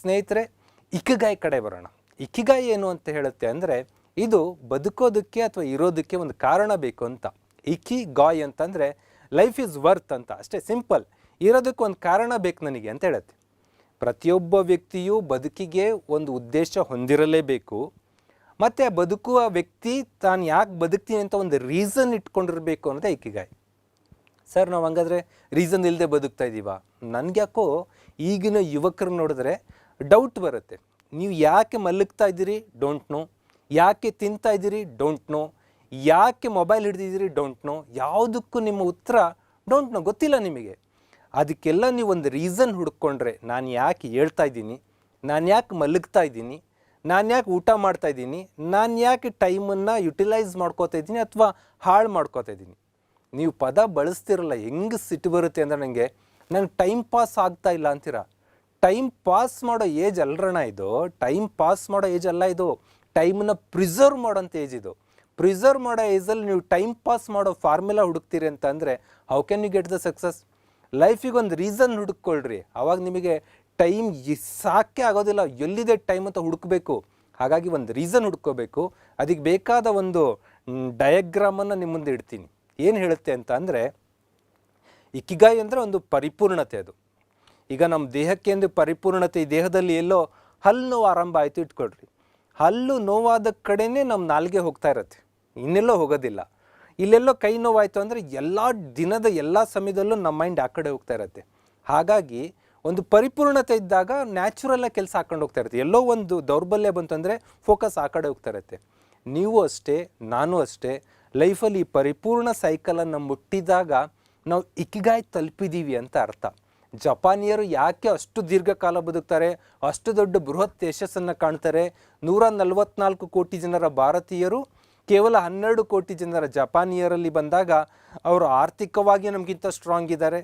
ಸ್ನೇಹಿತರೆ, ಇಕ್ಕಿಗಾಯಿ ಕಡೆ ಬರೋಣ. ಇಕ್ಕಿಗಾಯಿ ಏನು ಅಂತ ಹೇಳುತ್ತೆ ಅಂದರೆ, ಇದು ಬದುಕೋದಕ್ಕೆ ಅಥವಾ ಇರೋದಕ್ಕೆ ಒಂದು ಕಾರಣ ಬೇಕು ಅಂತ. ಇಕ್ಕಿ ಗಾಯ್ ಅಂತಂದರೆ ಲೈಫ್ ಈಸ್ ವರ್ತ್ ಅಂತ. ಅಷ್ಟೇ ಸಿಂಪಲ್ ಇರೋದಕ್ಕೆ ಒಂದು ಕಾರಣ ಬೇಕು ನನಗೆ ಅಂತ ಹೇಳುತ್ತೆ. ಪ್ರತಿಯೊಬ್ಬ ವ್ಯಕ್ತಿಯು ಬದುಕಿಗೆ ಒಂದು ಉದ್ದೇಶ ಹೊಂದಿರಲೇಬೇಕು. ಮತ್ತು ಬದುಕುವ ವ್ಯಕ್ತಿ ತಾನು ಯಾಕೆ ಬದುಕ್ತೀನಿ ಅಂತ ಒಂದು ರೀಸನ್ ಇಟ್ಕೊಂಡಿರಬೇಕು ಅನ್ನೋದೇ ಇಕಿಗಾಯ್ ಸರ್, ನಾವು ಹಂಗಾದ್ರೆ ರೀಸನ್ ಇಲ್ಲದೆ ಬದುಕ್ತಾ ಇದ್ದೀವ ನನಗ್ಯಾಕೋ ಈಗಿನ ಯುವಕರು ನೋಡಿದ್ರೆ ಡೌಟ್ ಬರುತ್ತೆ. ನೀವು ಯಾಕೆ ಮಲಗ್ತಾ ಇದ್ದೀರಿ? ಡೋಂಟ್ ನೋ ಯಾಕೆ ತಿಂತಾ ಇದ್ದೀರಿ? ಡೋಂಟ್ ನೋ ಯಾಕೆ ಮೊಬೈಲ್ ಹಿಡಿದಿದ್ದೀರಿ? ಡೋಂಟ್ ನೋ ಯಾವುದಕ್ಕೂ ನಿಮ್ಮ ಉತ್ತರ ಡೋಂಟ್ ನೋ ಗೊತ್ತಿಲ್ಲ ನಿಮಗೆ. ಅದಕ್ಕೆಲ್ಲ ನೀವು ಒಂದು ರೀಸನ್ ಹುಡ್ಕೊಂಡ್ರೆ ನಾನು ಯಾಕೆ ಹೇಳ್ತಾ ಇದ್ದೀನಿ? ನಾನು ಯಾಕೆ ಮಲಗ್ತಾ ಇದ್ದೀನಿ? ನಾನು ಯಾಕೆ ಊಟ ಮಾಡ್ತಾ ಇದ್ದೀನಿ? ನಾನು ಯಾಕೆ ಟೈಮನ್ನು ಯುಟಿಲೈಸ್ ಮಾಡ್ಕೋತಾ ಇದ್ದೀನಿ ಅಥವಾ ಹಾಳು ಮಾಡ್ಕೋತಾ ಇದ್ದೀನಿ? ನೀವು ಪದ ಬಳಸ್ತಿರಲ್ಲ, ಹೆಂಗೆ ಸಿಟ್ಟು ಬರುತ್ತೆ ಅಂದರೆ ನನಗೆ ನಂಗೆ ಟೈಮ್ ಪಾಸ್ ಆಗ್ತಾ ಇಲ್ಲ ಅಂತೀರ? ಟೈಮ್ ಪಾಸ್ ಮಾಡೋ ಏಜ್ ಅಲ್ರಣ ಇದು. ಟೈಮ್ ಪಾಸ್ ಮಾಡೋ ಏಜ್ ಅಲ್ಲ ಇದು. ಟೈಮನ್ನ ಪ್ರಿಸರ್ವ್ ಮಾಡೋಂಥ ಏಜ್ ಇದು. ಪ್ರಿಸರ್ವ್ ಮಾಡೋ ಏಜಲ್ಲಿ ನೀವು ಟೈಮ್ ಪಾಸ್ ಮಾಡೋ ಫಾರ್ಮುಲಾ ಹುಡುಕ್ತೀರಿ ಅಂತ ಅಂದರೆ how can you get the success ಲೈಫಿಗೆ ಒಂದು ರೀಸನ್ ಹುಡುಕೊಳ್ರಿ ಅವಾಗ ನಿಮಗೆ ಟೈಮ್ ಸಾಕೆ ಆಗೋದಿಲ್ಲ. ಎಲ್ಲಿದೆ ಟೈಮ್ ಅಂತ ಹುಡುಕಬೇಕು. ಹಾಗಾಗಿ ಒಂದು ರೀಸನ್ ಹುಡ್ಕೋಬೇಕು. ಅದಕ್ಕೆ ಬೇಕಾದ ಒಂದು ಡಯಾಗ್ರಾಮನ್ನು ನಿಮ್ಮ ಮುಂದೆ ಇಡ್ತೀನಿ. ಏನು ಹೇಳುತ್ತೆ ಅಂತ ಅಂದರೆ ಇಕ್ಕಿಗಾಯಿ ಅಂದರೆ ಒಂದು ಪರಿಪೂರ್ಣತೆ ಅದು. ಈಗ ನಮ್ಮ ದೇಹಕ್ಕೆ ಒಂದು ಪರಿಪೂರ್ಣತೆ ಈ ದೇಹದಲ್ಲಿ ಎಲ್ಲೋ ಹಲ್ಲು ನೋವು ಆರಂಭ ಆಯಿತು ಇಟ್ಕೊಳ್ರಿ. ಹಲ್ಲು ನೋವಾದ ಕಡೆನೇ ನಮ್ಮ ನಾಲ್ಗೆ ಹೋಗ್ತಾ ಇರುತ್ತೆ. ಇನ್ನೆಲ್ಲೋ ಹೋಗೋದಿಲ್ಲ. ಇಲ್ಲೆಲ್ಲೋ ಕೈ ನೋವಾಯಿತು ಅಂದರೆ ಎಲ್ಲ ದಿನದ ಎಲ್ಲ ಸಮಯದಲ್ಲೂ ನಮ್ಮ ಮೈಂಡ್ ಆ ಕಡೆ ಹೋಗ್ತಾ ಇರುತ್ತೆ. ಹಾಗಾಗಿ ಒಂದು ಪರಿಪೂರ್ಣತೆ ಇದ್ದಾಗ ನ್ಯಾಚುರಲ್ಲಾಗಿ ಕೆಲಸ ಹಾಕೊಂಡು ಹೋಗ್ತಾ ಇರುತ್ತೆ. ಎಲ್ಲೋ ಒಂದು ದೌರ್ಬಲ್ಯ ಬಂತು ಅಂದರೆ ಫೋಕಸ್ ಆ ಕಡೆ ಹೋಗ್ತಾ ಇರುತ್ತೆ. ನೀವು ಅಷ್ಟೇ, ನಾನು ಅಷ್ಟೇ, ಲೈಫಲ್ಲಿ ಈ ಪರಿಪೂರ್ಣ ಸೈಕಲನ್ನು ಮುಟ್ಟಿದಾಗ ನಾವು ಇಕ್ಕಿಗಾಯಿ ತಲುಪಿದ್ದೀವಿ ಅಂತ ಅರ್ಥ. ಜಪಾನಿಯರು ಯಾಕೆ ಅಷ್ಟು ದೀರ್ಘಕಾಲ ಬದುಕ್ತಾರೆ? ಅಷ್ಟು ದೊಡ್ಡ ಬೃಹತ್ ಯಶಸ್ಸನ್ನು ಕಾಣ್ತಾರೆ? ನೂರ ನಲವತ್ನಾಲ್ಕು ಕೋಟಿ ಜನರ ಭಾರತೀಯರು, ಕೇವಲ ಹನ್ನೆರಡು ಕೋಟಿ ಜನರ ಜಪಾನಿಯರಲ್ಲಿ ಬಂದಾಗ ಅವರು ಆರ್ಥಿಕವಾಗಿ ನಮಗಿಂತ ಸ್ಟ್ರಾಂಗ್ ಇದ್ದಾರೆ.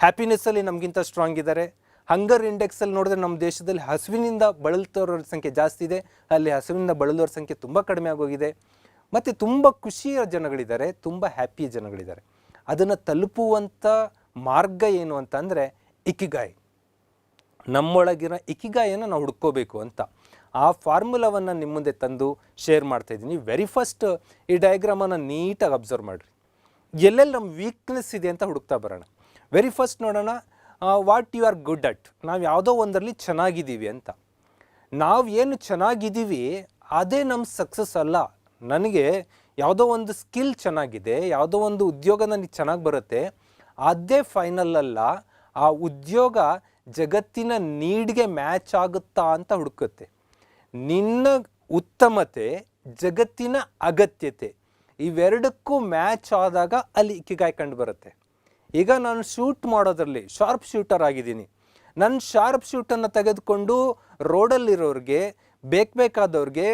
ಹ್ಯಾಪಿನೆಸ್ಸಲ್ಲಿ ನಮಗಿಂತ ಸ್ಟ್ರಾಂಗ್ ಇದ್ದಾರೆ. ಹಂಗರ್ ಇಂಡೆಕ್ಸಲ್ಲಿ ನೋಡಿದ್ರೆ ನಮ್ಮ ದೇಶದಲ್ಲಿ ಹಸುವಿನಿಂದ ಬಳಲ್ತವ್ರ ಸಂಖ್ಯೆ ಜಾಸ್ತಿ ಇದೆ. ಅಲ್ಲಿ ಹಸುವಿನಿಂದ ಬಳಲೋರ ಸಂಖ್ಯೆ ತುಂಬ ಕಡಿಮೆ ಆಗೋಗಿದೆ. ಮತ್ತು ತುಂಬ ಖುಷಿಯ ಜನಗಳಿದ್ದಾರೆ, ತುಂಬ ಹ್ಯಾಪಿ ಜನಗಳಿದ್ದಾರೆ. ಅದನ್ನು ತಲುಪುವಂಥ ಮಾರ್ಗ ಏನು ಅಂತಂದರೆ ಇಕಿಗಾಯ್. ನಮ್ಮೊಳಗಿರೋ ಇಕಿಗಾಯನ್ನು ನಾವು ಹುಡ್ಕೋಬೇಕು ಅಂತ. ಆ ಫಾರ್ಮುಲಾವನ್ನು ನಿಮ್ಮ ಮುಂದೆ ತಂದು ಶೇರ್ ಮಾಡ್ತಾ ಇದ್ದೀನಿ. ವೆರಿ ಫಸ್ಟ್ ಈ ಡಯಾಗ್ರಾಮನ್ನು ನೀಟಾಗಿ ಅಬ್ಸರ್ವ್ ಮಾಡಿರಿ. ಎಲ್ಲೆಲ್ಲಿ ನಮ್ಮ ವೀಕ್ನೆಸ್ ಇದೆ ಅಂತ ಹುಡುಕ್ತಾ ಬರೋಣ. ವೆರಿ ಫಸ್ಟ್ ನೋಡೋಣ what you are good at ನಾವು ಯಾವುದೋ ಒಂದರಲ್ಲಿ ಚೆನ್ನಾಗಿದ್ದೀವಿ ಅಂತ. ನಾವು ಏನು ಚೆನ್ನಾಗಿದ್ದೀವಿ, ಅದೇ ನಮ್ಮ ಸಕ್ಸಸ್ ಅಲ್ಲ. ನನಗೆ ಯಾವುದೋ ಒಂದು ಸ್ಕಿಲ್ ಚೆನ್ನಾಗಿದೆ, ಯಾವುದೋ ಒಂದು ಉದ್ಯೋಗ ನನಗೆ ಚೆನ್ನಾಗಿ ಬರುತ್ತೆ. ಅದೇ ಅಲ್ಲ ಆ ಉದ್ಯೋಗ ಜಗತ್ತಿನ ನೀಡ್ಗೆ ಮ್ಯಾಚ್ ಆಗುತ್ತಾ ಅಂತ ಹುಡುಕುತ್ತೆ. ನಿನ್ನ ಉತ್ತಮತೆ, ಜಗತ್ತಿನ ಅಗತ್ಯತೆ, ಇವೆರಡಕ್ಕೂ ಮ್ಯಾಚ್ ಆದಾಗ ಅಲ್ಲಿ ಇಕ್ಕಿಗಾಯ್ ಕಂಡು ಬರುತ್ತೆ. ಈಗ ನಾನು ಶೂಟ್ ಮಾಡೋದ್ರಲ್ಲಿ ಶಾರ್ಪ್ ಶೂಟರ್ ಆಗಿದ್ದೀನಿ. ನನ್ನ ಶಾರ್ಪ್ ಶೂಟನ್ನು ತೆಗೆದುಕೊಂಡು ರೋಡಲ್ಲಿರೋರಿಗೆ ಬೇಕಾದವ್ರಿಗೆ,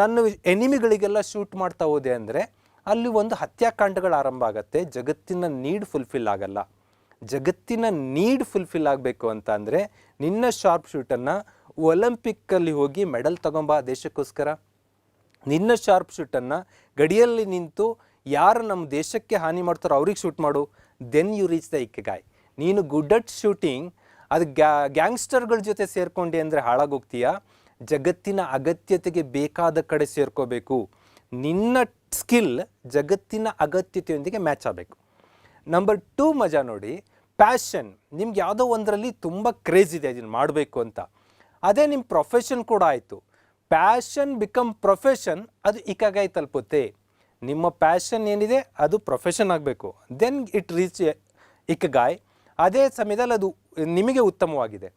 ನನ್ನ ಎನಿಮಿಗಳಿಗೆಲ್ಲ ಶೂಟ್ ಮಾಡ್ತಾ ಹೋದೆ ಅಂದರೆ ಅಲ್ಲಿ ಒಂದು ಹತ್ಯಾಕಾಂಡಗಳು ಆರಂಭ ಆಗುತ್ತೆ. ಜಗತ್ತಿನ ನೀಡ್ ಫುಲ್ಫಿಲ್ ಆಗಲ್ಲ. ಜಗತ್ತಿನ ನೀಡ್ ಫುಲ್ಫಿಲ್ ಆಗಬೇಕು ಅಂತ ಅಂದರೆ ನಿನ್ನ ಶಾರ್ಪ್ ಶೂಟನ್ನು ಒಲಿಂಪಿಕ್ಕಲ್ಲಿ ಹೋಗಿ ಮೆಡಲ್ ತಗೊಂಬ ದೇಶಕ್ಕೋಸ್ಕರ. ನಿನ್ನ ಶಾರ್ಪ್ ಶೂಟನ್ನು ಗಡಿಯಲ್ಲಿ ನಿಂತು ಯಾರು ನಮ್ಮ ದೇಶಕ್ಕೆ ಹಾನಿ ಮಾಡ್ತಾರೋ ಅವ್ರಿಗೆ ಶೂಟ್ ಮಾಡು. Then you reach the ikigai ನೀನು ಗುಡ್ ಅಟ್ ಶೂಟಿಂಗ್ ಅದು ಗ್ಯಾ, ಗ್ಯಾಂಗ್ಸ್ಟರ್ಗಳ ಜೊತೆ ಸೇರ್ಕೊಂಡೆ ಅಂದರೆ ಹಾಳಾಗೋಗ್ತೀಯಾ ಜಗತ್ತಿನ ಅಗತ್ಯತೆಗೆ ಬೇಕಾದ ಕಡೆ ಸೇರ್ಕೋಬೇಕು. ನಿನ್ನ ಸ್ಕಿಲ್ ಜಗತ್ತಿನ ಅಗತ್ಯತೆಯೊಂದಿಗೆ ಮ್ಯಾಚ್ ಆಗಬೇಕು. ನಂಬರ್ ಟೂ ಮಜಾ ನೋಡಿ ಪ್ಯಾಷನ್ ನಿಮ್ಗೆ ಯಾವುದೋ ಒಂದರಲ್ಲಿ ತುಂಬ ಕ್ರೇಜ್ ಇದೆ ಇದನ್ನು ಮಾಡಬೇಕು ಅಂತ. ಅದೇ ನಿಮ್ಮ ಪ್ರೊಫೆಷನ್ ಕೂಡ ಆಯಿತು. ಪ್ಯಾಷನ್ ಬಿಕಮ್ ಪ್ರೊಫೆಷನ್ ಅದು ಇಕ್ಕಾಗಾಯಿ ತಲುಪುತ್ತೆ. ನಿಮ್ಮ ಪ್ಯಾಷನ್ ಏನಿದೆ, ಅದು ಪ್ರೊಫೆಷನ್ ಆಗಬೇಕು. ದೆನ್ ಇಟ್ ರೀಚ್ ಇಕಗಾಯ್ ಅದೇ ಸಮಯದಲ್ಲಿ ಅದು ನಿಮಗೆ ಉತ್ತಮವಾಗಿದೆ.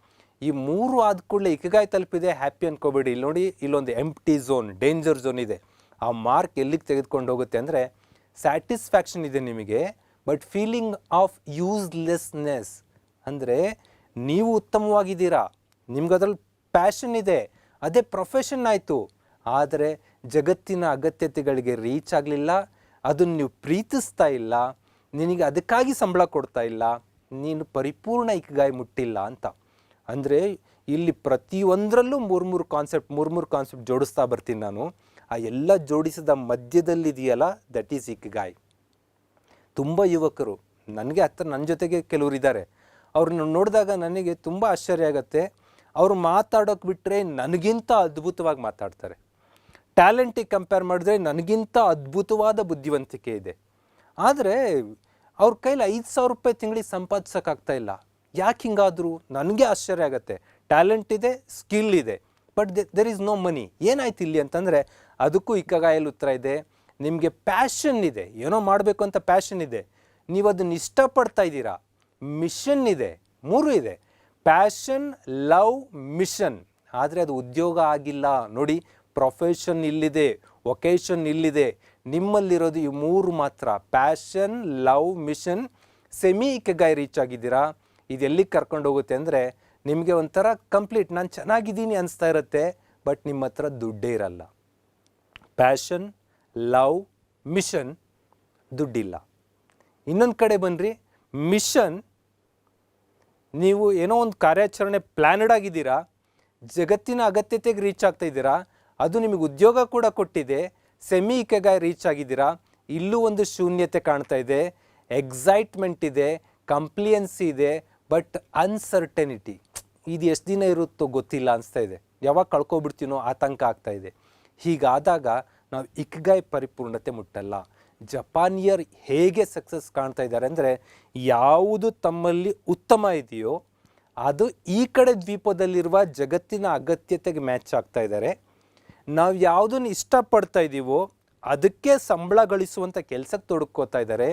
ಈ ಮೂರು ಆದ ಕೂಡಲೇ ಇಕಗಾಯ್ ತಲುಪಿದೆ ಹ್ಯಾಪಿ ಅನ್ಕೋಬೇಡಿ. ಇಲ್ಲಿ ನೋಡಿ, ಇಲ್ಲೊಂದು ಎಂಪ್ಟಿ ಝೋನ್ ಡೇಂಜರ್ ಝೋನ್ ಇದೆ. ಆ ಮಾರ್ಕ್ ಎಲ್ಲಿಗೆ ತೆಗೆದುಕೊಂಡು ಹೋಗುತ್ತೆ ಅಂದರೆ ಸ್ಯಾಟಿಸ್ಫ್ಯಾಕ್ಷನ್ ಇದೆ ನಿಮಗೆ, ಬಟ್ ಫೀಲಿಂಗ್ ಆಫ್ ಯೂಸ್ಲೆಸ್ನೆಸ್ ಅಂದರೆ ನೀವು ಉತ್ತಮವಾಗಿದ್ದೀರಾ ನಿಮ್ಗೆ ಅದ್ರಲ್ಲಿ ಪ್ಯಾಷನ್ ಇದೆ, ಅದೇ ಪ್ರೊಫೆಷನ್ ಆಯಿತು, ಆದರೆ ಜಗತ್ತಿನ ಅಗತ್ಯತೆಗಳಿಗೆ ರೀಚ್ ಆಗಲಿಲ್ಲ, ಅದನ್ನು ನೀವು ಪ್ರೀತಿಸ್ತಾ ಇಲ್ಲ, ನಿನಗೆ ಅದಕ್ಕಾಗಿ ಸಂಬಳ ಕೊಡ್ತಾ ಇಲ್ಲ, ನೀನು ಪರಿಪೂರ್ಣ ಇಕ್ಕಗಾಯಿ ಮುಟ್ಟಿಲ್ಲ ಅಂತ. ಅಂದರೆ ಇಲ್ಲಿ ಪ್ರತಿಯೊಂದರಲ್ಲೂ ಮೂರು ಮೂರು ಕಾನ್ಸೆಪ್ಟ್ ಮೂರು ಮೂರು ಕಾನ್ಸೆಪ್ಟ್ ಜೋಡಿಸ್ತಾ ಬರ್ತೀನಿ ನಾನು. ಆ ಎಲ್ಲ ಜೋಡಿಸಿದ ಮಧ್ಯದಲ್ಲಿದೆಯಲ್ಲ ದಟ್ ಈಸ್ ಇಕ್ಗಾಯ್ ತುಂಬ ಯುವಕರು, ನನಗೆ ಹತ್ರ ನನ್ನ ಜೊತೆಗೆ ಕೆಲವರು ಇದ್ದಾರೆ. ಅವ್ರನ್ನ ನೋಡಿದಾಗ ನನಗೆ ತುಂಬ ಆಶ್ಚರ್ಯ ಆಗುತ್ತೆ. ಅವರು ಮಾತಾಡೋಕೆ ಬಿಟ್ಟರೆ ನನಗಿಂತ ಅದ್ಭುತವಾಗಿ ಮಾತಾಡ್ತಾರೆ. ಟ್ಯಾಲೆಂಟಿಗೆ ಕಂಪೇರ್ ಮಾಡಿದ್ರೆ ನನಗಿಂತ ಅದ್ಭುತವಾದ ಬುದ್ಧಿವಂತಿಕೆ ಇದೆ. ಆದರೆ ಅವ್ರ ಕೈಲಿ ಐದು ಸಾವಿರ ರೂಪಾಯಿ ತಿಂಗಳಿಗೆ ಸಂಪಾದಿಸೋಕ್ಕಾಗ್ತಾ ಇಲ್ಲ. ಯಾಕೆ ಹಿಂಗಾದರೂ? ನನಗೆ ಆಶ್ಚರ್ಯ ಆಗುತ್ತೆ. ಟ್ಯಾಲೆಂಟ್ ಇದೆ, ಸ್ಕಿಲ್ ಇದೆ. But there is no money ಏನಾಯ್ತು ಇಲ್ಲಿ ಅಂತಂದರೆ, ಅದಕ್ಕೂ ಇಕ್ಕಗಾಯಲ್ಲಿ ಉತ್ತರ ಇದೆ. ನಿಮಗೆ ಪ್ಯಾಷನ್ ಇದೆ. ಏನೋ ಮಾಡಬೇಕು ಅಂತ ಪ್ಯಾಷನ್ ಇದೆ. ನೀವು ಅದನ್ನು ಇಷ್ಟಪಡ್ತಾ ಇದ್ದೀರಾ? ಮಿಷನ್ ಇದೆ. ಮೂರು ಇದೆ. ಪ್ಯಾಷನ್ ಲವ್ ಮಿಷನ್ ಆದರೆ ಅದು ಉದ್ಯೋಗ ಆಗಿಲ್ಲ. ನೋಡಿ ಪ್ರೊಫೆಷನ್ ಇಲ್ಲಿದೆ ವೊಕೇಶನ್ ಇಲ್ಲಿದೆ. ನಿಮ್ಮಲ್ಲಿರೋದು ಈ ಮೂರು ಮಾತ್ರ. ಪ್ಯಾಷನ್ ಲವ್ ಮಿಷನ್ ಸೆಮಿ ಇಕ್ಕಗಾಯಿ ರೀಚ್ ಆಗಿದ್ದೀರಾ? ಇದೆಲ್ಲಿಗೆ ಕರ್ಕೊಂಡು ಹೋಗುತ್ತೆ ಅಂದರೆ ನಿಮಗೆ ಒಂಥರ ಕಂಪ್ಲೀಟ್ ನಾನು ಚೆನ್ನಾಗಿದ್ದೀನಿ ಅನಿಸ್ತಾ ಇರುತ್ತೆ ಬಟ್ ನಿಮ್ಮ ಹತ್ರ ದುಡ್ಡೇ ಇರಲ್ಲ. ಪ್ಯಾಷನ್ ಲವ್ ಮಿಷನ್ ದುಡ್ಡಿಲ್ಲ. ಇನ್ನೊಂದು ಕಡೆ ಬನ್ನಿರಿ ಮಿಷನ್ ನೀವು ಏನೋ ಒಂದು ಕಾರ್ಯಾಚರಣೆ ಪ್ಲ್ಯಾನಡ್ ಆಗಿದ್ದೀರಾ, ಜಗತ್ತಿನ ಅಗತ್ಯತೆಗೆ ರೀಚ್ ಆಗ್ತಾ ಇದ್ದೀರಾ, ಅದು ನಿಮಗೆ ಉದ್ಯೋಗ ಕೂಡ ಕೊಟ್ಟಿದೆ ಸೆಮಿ ಇಕೆಗ ರೀಚ್ ಆಗಿದ್ದೀರಾ, ಇಲ್ಲೂ ಒಂದು ಶೂನ್ಯತೆ ಕಾಣ್ತಾ ಇದೆ ಎಕ್ಸೈಟ್ಮೆಂಟ್ ಇದೆ ಕಂಪ್ಲಿಯನ್ಸಿ ಇದೆ ಬಟ್ ಅನ್ಸರ್ಟನಿಟಿ ಇದು ಎಷ್ಟು ದಿನ ಇರುತ್ತೋ ಗೊತ್ತಿಲ್ಲ ಅನಿಸ್ತಾ ಇದೆ. ಯಾವಾಗ ಕಳ್ಕೊಬಿಡ್ತೀನೋ ಆತಂಕ ಆಗ್ತಾ ಇದೆ. ಹೀಗಾದಾಗ ನಾವು ಇಕ್ಗಾಯ್ ಪರಿಪೂರ್ಣತೆ ಮುಟ್ಟಲ್ಲ. ಜಪಾನಿಯರ್ ಹೇಗೆ ಸಕ್ಸಸ್ ಕಾಣ್ತಾ ಇದ್ದಾರೆ ಅಂದರೆ, ಯಾವುದು ತಮ್ಮಲ್ಲಿ ಉತ್ತಮ ಇದೆಯೋ, ಅದು ಈ ಕಡೆ ದ್ವೀಪದಲ್ಲಿರುವ ಜಗತ್ತಿನ ಅಗತ್ಯತೆಗೆ ಮ್ಯಾಚ್ ಆಗ್ತಾ ಇದ್ದಾರೆ. ನಾವು ಯಾವುದನ್ನು ಇಷ್ಟಪಡ್ತಾ ಇದ್ದೀವೋ ಅದಕ್ಕೆ ಸಂಬಳ ಗಳಿಸುವಂಥ ಕೆಲಸಕ್ಕೆ ತೊಡಕೋತಾ ಇದ್ದಾರೆ.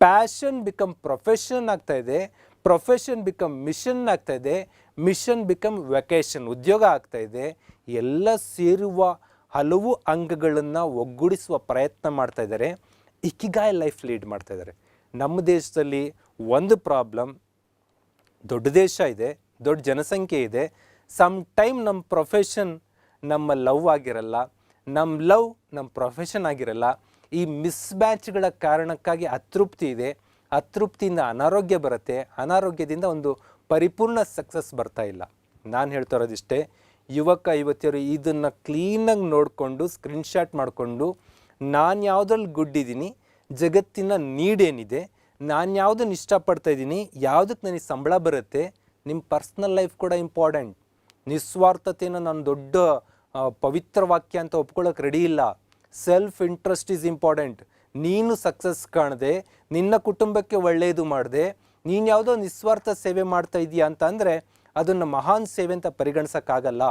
ಪ್ಯಾಷನ್ ಬಿಕಮ್ ಪ್ರೊಫೆಷನ್ ಆಗ್ತಾ ಇದೆ. ಪ್ರೊಫೆಷನ್ ಬಿಕಮ್ ಮಿಷನ್ ಆಗ್ತಾ ಇದೆ ಮಿಷನ್ ಬಿಕಮ್ ವೆಕೇಷನ್ ಉದ್ಯೋಗ ಆಗ್ತಾ ಇದೆ. ಎಲ್ಲ ಸೇರುವ ಹಲವು ಅಂಗಗಳನ್ನು ಒಗ್ಗೂಡಿಸುವ ಪ್ರಯತ್ನ ಮಾಡ್ತಾ ಇದ್ದಾರೆ. ಇಕಿಗಾಯ್ ಲೈಫ್ ಲೀಡ್ ಮಾಡ್ತಾ ಇದ್ದಾರೆ. ನಮ್ಮ ದೇಶದಲ್ಲಿ ಒಂದು ಪ್ರಾಬ್ಲಮ್ ದೊಡ್ಡ ದೇಶ ಇದೆ, ದೊಡ್ಡ ಜನಸಂಖ್ಯೆ ಇದೆ. ಸಮ್ ಟೈಮ್ ನಮ್ಮ ಪ್ರೊಫೆಷನ್ ನಮ್ಮ ಲವ್ ಆಗಿರಲ್ಲ ನಮ್ಮ ಲವ್ ನಮ್ಮ ಪ್ರೊಫೆಷನ್ ಆಗಿರಲ್ಲ. ಈ ಮಿಸ್ ಮ್ಯಾಚ್ಗಳ ಕಾರಣಕ್ಕಾಗಿ ಅತೃಪ್ತಿ ಇದೆ. ಅತೃಪ್ತಿಯಿಂದ ಅನಾರೋಗ್ಯ ಬರುತ್ತೆ, ಅನಾರೋಗ್ಯದಿಂದ ಒಂದು ಪರಿಪೂರ್ಣ ಸಕ್ಸಸ್ ಬರ್ತಾ ಇಲ್ಲ. ನಾನು ಹೇಳ್ತಾ ಇರೋದಿಷ್ಟೇ, ಯುವಕ, ಯುವತಿಯರು ಇದನ್ನು ಕ್ಲೀನಾಗಿ ನೋಡಿಕೊಂಡು ಸ್ಕ್ರೀನ್ಶಾಟ್ ಮಾಡಿಕೊಂಡು, ನಾನು ಯಾವುದ್ರಲ್ಲಿ ಗುಡ್ಡಿದ್ದೀನಿ ಜಗತ್ತಿನ ನೀಡೇನಿದೆ, ನಾನು ಯಾವುದನ್ನು ಇಷ್ಟಪಡ್ತಾ ಇದ್ದೀನಿ ಯಾವುದಕ್ಕೆ ನನಗೆ ಸಂಬಳ ಬರುತ್ತೆ ನಿಮ್ಮ ಪರ್ಸ್ನಲ್ ಲೈಫ್ ಕೂಡ ಇಂಪಾರ್ಟೆಂಟ್ ನಿಸ್ವಾರ್ಥತೆಯನ್ನು ನಾನು ದೊಡ್ಡ ಪವಿತ್ರ ವಾಕ್ಯ ಅಂತ ಒಪ್ಕೊಳ್ಳೋಕೆ ರೆಡಿ ಇಲ್ಲ. ಸೆಲ್ಫ್ ಇಂಟ್ರೆಸ್ಟ್ ಈಸ್ ಇಂಪಾರ್ಟೆಂಟ್ ನೀನು ಸಕ್ಸಸ್ ಕಾಣದೆ, ನಿನ್ನ ಕುಟುಂಬಕ್ಕೆ ಒಳ್ಳೆಯದು ಮಾಡದೆ, ನೀನು ಯಾವುದೋ ನಿಸ್ವಾರ್ಥ ಸೇವೆ ಮಾಡ್ತಾ ಇದೀಯಾ ಅಂತ ಅಂದರೆ ಅದನ್ನು ಮಹಾನ್ ಸೇವೆ ಅಂತ ಪರಿಗಣಿಸೋಕ್ಕಾಗಲ್ಲ.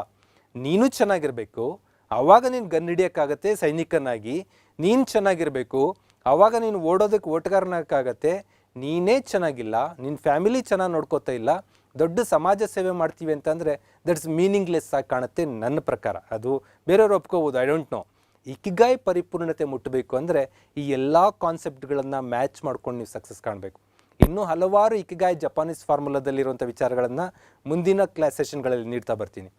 ನೀನು ಚೆನ್ನಾಗಿರಬೇಕು ಆವಾಗ ನೀನು ಗನ್ ಹಿಡಿಯೋಕ್ಕಾಗತ್ತೆ, ಸೈನಿಕನಾಗಿ. ನೀನು ಚೆನ್ನಾಗಿರಬೇಕು ಆವಾಗ ನೀನು ಓಡೋದಕ್ಕೆ ಓಟಗಾರನಕ್ಕಾಗತ್ತೆ ನೀನೇ ಚೆನ್ನಾಗಿಲ್ಲ ನಿನ್ನ ಫ್ಯಾಮಿಲಿ ಚೆನ್ನಾಗಿ ನೋಡ್ಕೋತಾ ಇಲ್ಲ, ದೊಡ್ಡ ಸಮಾಜ ಸೇವೆ ಮಾಡ್ತೀವಿ ಅಂತಂದರೆ ದಟ್ಸ್ ಮೀನಿಂಗ್ಲೆಸ್ ಆಗಿ ಕಾಣುತ್ತೆ ನನ್ನ ಪ್ರಕಾರ. ಅದು ಬೇರೆಯವ್ರು ಒಪ್ಕೋಬೋದು ಐ ಡೋಂಟ್ ನೋ ಇಕಿಗಾಯ್ ಪರಿಪೂರ್ಣತೆ ಮುಟ್ಟಬೇಕು ಅಂದರೆ ಈ ಎಲ್ಲ ಕಾನ್ಸೆಪ್ಟ್ಗಳನ್ನು ಮ್ಯಾಚ್ ಮಾಡ್ಕೊಂಡು ನೀವು ಸಕ್ಸಸ್ ಕಾಣಬೇಕು. ಇನ್ನೂ ಹಲವಾರು ಇಕಿಗಾಯ್ ಜಪಾನೀಸ್ ಫಾರ್ಮುಲಾದಲ್ಲಿರುವಂಥ ವಿಚಾರಗಳನ್ನು ಮುಂದಿನ ಕ್ಲಾಸ್ ಸೆಷನ್ಗಳಲ್ಲಿ ನೀಡ್ತಾ ಬರ್ತೀನಿ.